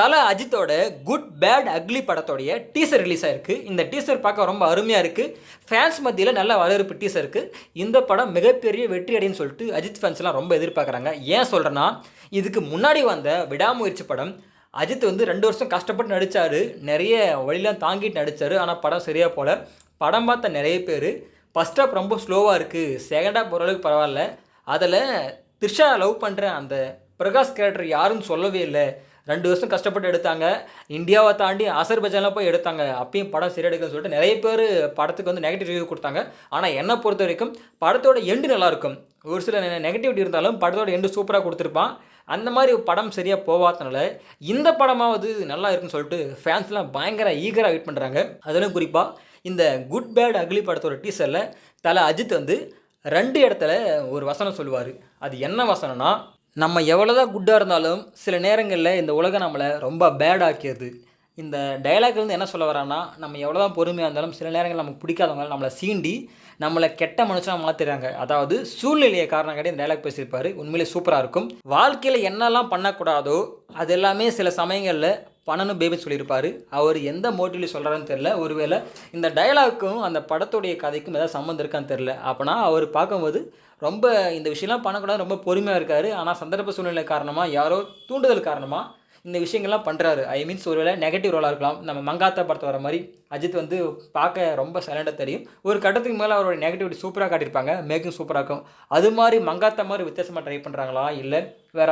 தல அஜித்தோட good bad ugly படத்தோடைய டீசர் ரிலீஸ் ஆயிருக்கு. இந்த டீசர் பார்க்க ரொம்ப அருமையாக இருக்குது ஃபேன்ஸ் மத்தியில் நல்ல வரவேற்பு டீசர் இருக்குது இந்த படம் மிகப்பெரிய வெற்றி அடைன்னு சொல்லிட்டு அஜித் ஃபேன்ஸ்லாம் ரொம்ப எதிர்பார்க்குறாங்க. ஏன் சொல்கிறேன்னா இதுக்கு முன்னாடி வந்த விடாமுயற்சி படம் அஜித் வந்து ரெண்டு வருஷம் கஷ்டப்பட்டு நடித்தார் நிறைய வழியெலாம் தாங்கிட்டு நடித்தார் ஆனால் படம் சரியாக போல. படம் பார்த்த நிறைய பேர் ஃபஸ்ட் ஹாப் ரொம்ப ஸ்லோவாக இருக்குது செகண்ட் ஹாப் ஓரளவுக்கு பரவாயில்ல. அதில் த்ரிஷா லவ் பண்ணுற அந்த பிரகாஷ் கேரக்டர் யாருன்னு சொல்லவே இல்லை. ரெண்டு வருஷம் கஷ்டப்பட்டு எடுத்தாங்க. இந்தியாவை தாண்டி அசர்பைஜானில் போய் எடுத்தாங்க. அப்பயும் படம் சரி சொல்லிட்டு நிறைய பேர் படத்துக்கு வந்து நெகட்டிவ் ரிவ்யூ கொடுத்தாங்க. ஆனால் என்னை பொறுத்த வரைக்கும் படத்தோட எண்டு நல்லாயிருக்கும். ஒரு சில நெகட்டிவிட்டி இருந்தாலும் படத்தோட எண்டு சூப்பராக கொடுத்துருப்பான். அந்த மாதிரி படம் சரியாக போகாதனால இந்த படமாவது நல்லா இருக்குன்னு சொல்லிட்டு ஃபேன்ஸ்லாம் பயங்கர ஈகராக வெயிட் பண்ணுறாங்க அதிலும் குறிப்பாக இந்த குட் பேட் அக்லி படத்தோட டீசரில் தலை அஜித் வந்து ரெண்டு இடத்துல ஒரு வசனம் சொல்லுவார். அது என்ன வசனம்னா நம்ம எவ்வளோதான் குட்டாக இருந்தாலும் சில நேரங்களில் இந்த உலகம் நம்மளை ரொம்ப பேட் ஆக்கியது இந்த டயலாக்லேருந்து என்ன சொல்ல வரான்னா நம்ம எவ்வளோதான் பொறுமையாக இருந்தாலும் சில நேரங்கள் நமக்கு பிடிக்காதவங்க நம்மளை சீண்டி நம்மளை கெட்ட மனுஷனாக மாற்றிடுறாங்க அதாவது சூழ்நிலையை காரணம் காட்டி இந்த டைலாக் பேசியிருப்பார். உண்மையிலே சூப்பராக இருக்கும். வாழ்க்கையில் என்னெல்லாம் பண்ணக்கூடாதோ அது எல்லாமே சில சமயங்களில் பண்ணணும் பேபின்னு சொல்லியிருப்பார். அவர் எந்த மோட்டிவில் சொல்கிறாருன்னு தெரில ஒருவேளை இந்த டயலாக்கும் அந்த படத்துடைய கதைக்கும் ஏதாவது சம்மந்தம் இருக்கான்னு தெரில அப்போனா அவர் பார்க்கும்போது ரொம்ப இந்த விஷயம்லாம் பண்ணக்கூடாது ரொம்ப பொறுமையாக இருக்கார். ஆனால் சந்தர்ப்ப சூழ்நிலை காரணமாக யாரோ தூண்டுதல் காரணமாக இந்த விஷயங்கள்லாம் பண்ணுறாரு ஐ மீன்ஸ் ஒருவேளை நெகட்டிவ் ரோலாக இருக்கலாம். நம்ம மங்காத்தா படத்தை வர மாதிரி அஜித் வந்து பார்க்க ரொம்ப சைலண்டாக தெரியும். ஒரு கட்டத்துக்கு மேலே அவரோட நெகட்டிவிட்டி சூப்பராக காட்டியிருப்பாங்க. மேக்கிங் சூப்பராக இருக்கும். அது மாதிரி மங்காத்தா மாதிரி வித்தியாசமாக ட்ரை பண்ணுறாங்களா இல்லை. வேற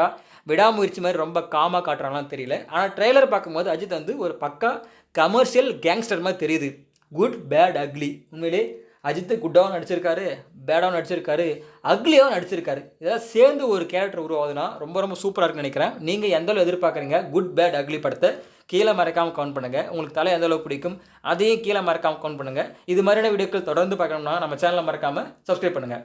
விடாமுயற்சி மாதிரி ரொம்ப காமாக காட்டுறாங்களான்னு தெரியல. ஆனால் ட்ரெய்லர் பார்க்கும்போது அஜித் வந்து ஒரு பக்கா கமர்ஷியல் கேங்ஸ்டர் மாதிரி தெரியுது. குட் பேட் அக்லி உண்மையிலே அஜித் குட்டாவும் நடிச்சிருக்காரு. பேடாகவும் நடிச்சிருக்காரு அக்லியாகவும் நடிச்சிருக்காரு. இதெல்லாம் சேர்ந்து ஒரு கேரக்டர் உருவாகுதுன்னா ரொம்ப ரொம்ப சூப்பராக இருக்குன்னு நினைக்கிறேன். நீங்கள் எந்த அளவு எதிர்பார்க்குறீங்க? குட் பேட் அக்லி படத்தை கீழே மறக்காமல் கவுண்ட் பண்ணுங்கள் உங்களுக்கு தலை எந்த அளவுக்கு பிடிக்கும் அதையும் கீழே மறக்காமல் கவுண்ட் பண்ணுங்கள் இது மாதிரியான வீடியோக்கள் தொடர்ந்து பார்க்கணும்னா நம்ம சேனலை மறக்காமல் சப்ஸ்கிரைப் பண்ணுங்கள்